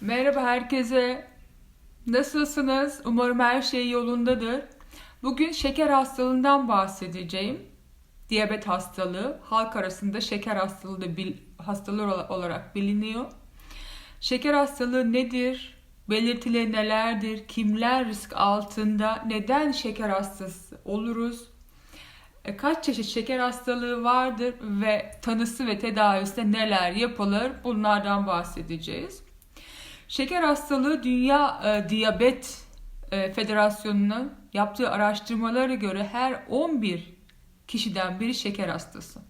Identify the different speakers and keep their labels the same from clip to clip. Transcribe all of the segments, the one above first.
Speaker 1: Merhaba herkese. Nasılsınız? Umarım her şey yolundadır. Bugün şeker hastalığından bahsedeceğim. Diyabet hastalığı, halk arasında şeker hastalığı da bil- hastalığı ola- olarak biliniyor. Şeker hastalığı nedir? Belirtileri nelerdir? Kimler risk altında? Neden şeker hastası oluruz? E, Kaç çeşit şeker hastalığı vardır ve tanısı ve tedavisinde neler yapılır? Bunlardan bahsedeceğiz. Şeker hastalığı Dünya e, Diyabet e, Federasyonu'nun yaptığı araştırmalara göre her 11 kişiden biri şeker hastası.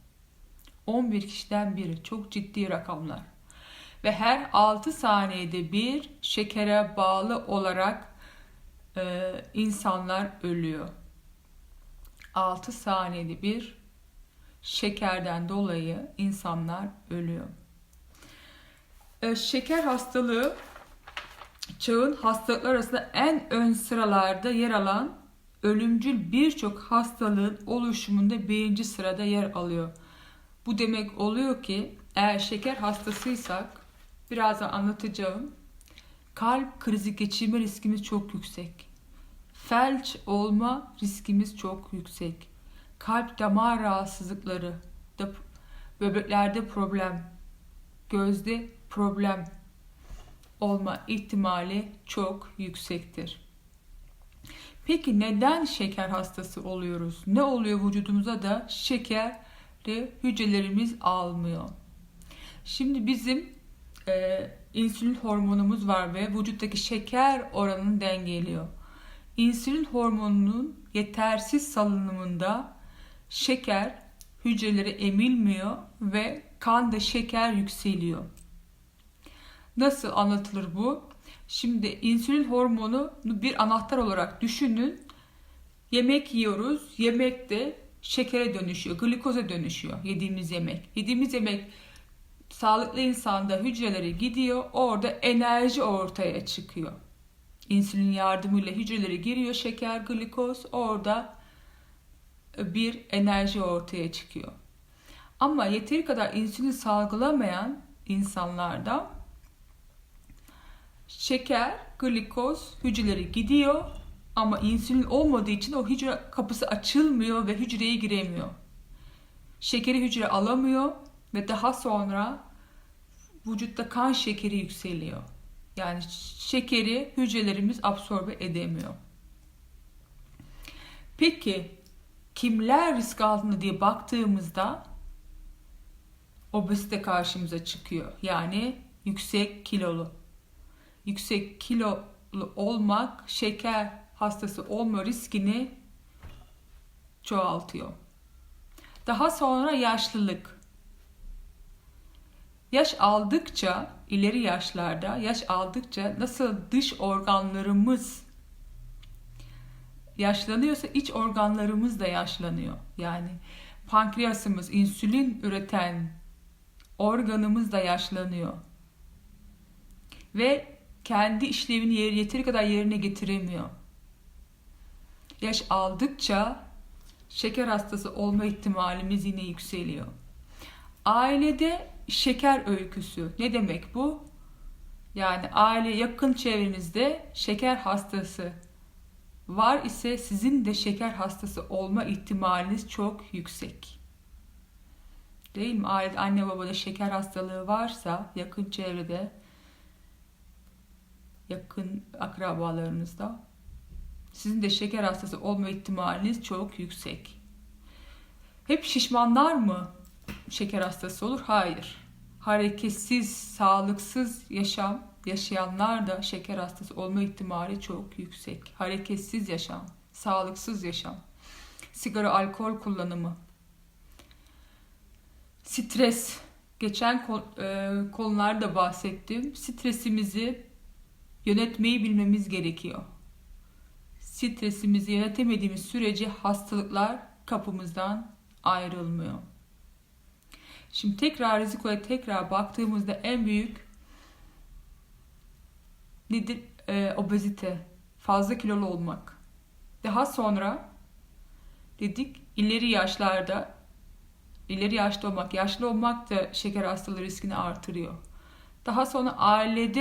Speaker 1: 11 kişiden biri. Çok ciddi rakamlar. Ve her 6 saniyede bir şekere bağlı olarak e, insanlar ölüyor. 6 saniyede bir şekerden dolayı insanlar ölüyor. E, Şeker hastalığı çağın hastalıklar arasında en ön sıralarda yer alan ölümcül birçok hastalığın oluşumunda birinci sırada yer alıyor. Bu demek oluyor ki eğer şeker hastasıysak birazdan anlatacağım. Kalp krizi geçirme riskimiz çok yüksek. Felç olma riskimiz çok yüksek. Kalp damar rahatsızlıkları, böbreklerde problem, gözde problem olma ihtimali çok yüksektir. Peki neden şeker hastası oluyoruz? Ne oluyor vücudumuza da şekeri hücrelerimiz almıyor? Şimdi bizim e, insülin hormonumuz var ve vücuttaki şeker oranını dengeliyor. İnsülin hormonunun yetersiz salınımında şeker hücrelere emilmiyor ve kanda şeker yükseliyor. Nasıl anlatılır bu? Şimdi insülin hormonu bir anahtar olarak düşünün. Yemek yiyoruz. Yemek de şekere dönüşüyor, glikoza dönüşüyor yediğimiz yemek. Yediğimiz yemek sağlıklı insanda hücrelere gidiyor. Orada enerji ortaya çıkıyor. İnsülin yardımıyla hücrelere giriyor şeker, glikoz. Orada bir enerji ortaya çıkıyor. Ama yeteri kadar insülin salgılamayan insanlarda şeker, glikoz hücreleri gidiyor ama insülin olmadığı için o hücre kapısı açılmıyor ve hücreye giremiyor. Şekeri hücre alamıyor ve daha sonra vücutta kan şekeri yükseliyor. Yani şekeri hücrelerimiz absorbe edemiyor. Peki kimler risk altında diye baktığımızda obezite karşımıza çıkıyor. Yani yüksek kilolu. Yüksek kilolu olmak şeker hastası olma riskini çoğaltıyor. Daha sonra yaşlılık. Yaş aldıkça, ileri yaşlarda yaş aldıkça nasıl dış organlarımız yaşlanıyorsa iç organlarımız da yaşlanıyor. Yani pankreasımız, insülin üreten organımız da yaşlanıyor. Ve kendi işlevini yeteri kadar yerine getiremiyor. Yaş aldıkça şeker hastası olma ihtimalimiz yine yükseliyor. Ailede şeker öyküsü. Ne demek bu? Yani aile yakın çevrenizde şeker hastası var ise sizin de şeker hastası olma ihtimaliniz çok yüksek. Değil mi? Ailede anne babada şeker hastalığı varsa yakın çevrede yakın akrabalarınızda sizin de şeker hastası olma ihtimaliniz çok yüksek. Hep şişmanlar mı şeker hastası olur? Hayır. Hareketsiz, sağlıksız yaşam yaşayanlar da şeker hastası olma ihtimali çok yüksek. Hareketsiz yaşam, sağlıksız yaşam, sigara, alkol kullanımı, stres. Geçen konularda bahsettim. Stresimizi yönetmeyi bilmemiz gerekiyor. Stresimizi yönetemediğimiz sürece hastalıklar kapımızdan ayrılmıyor. Şimdi tekrar rizikoya tekrar baktığımızda en büyük nedir? Ee, obezite, fazla kilolu olmak. Daha sonra dedik ileri yaşlarda ileri yaşta olmak, yaşlı olmak da şeker hastalığı riskini artırıyor. Daha sonra ailede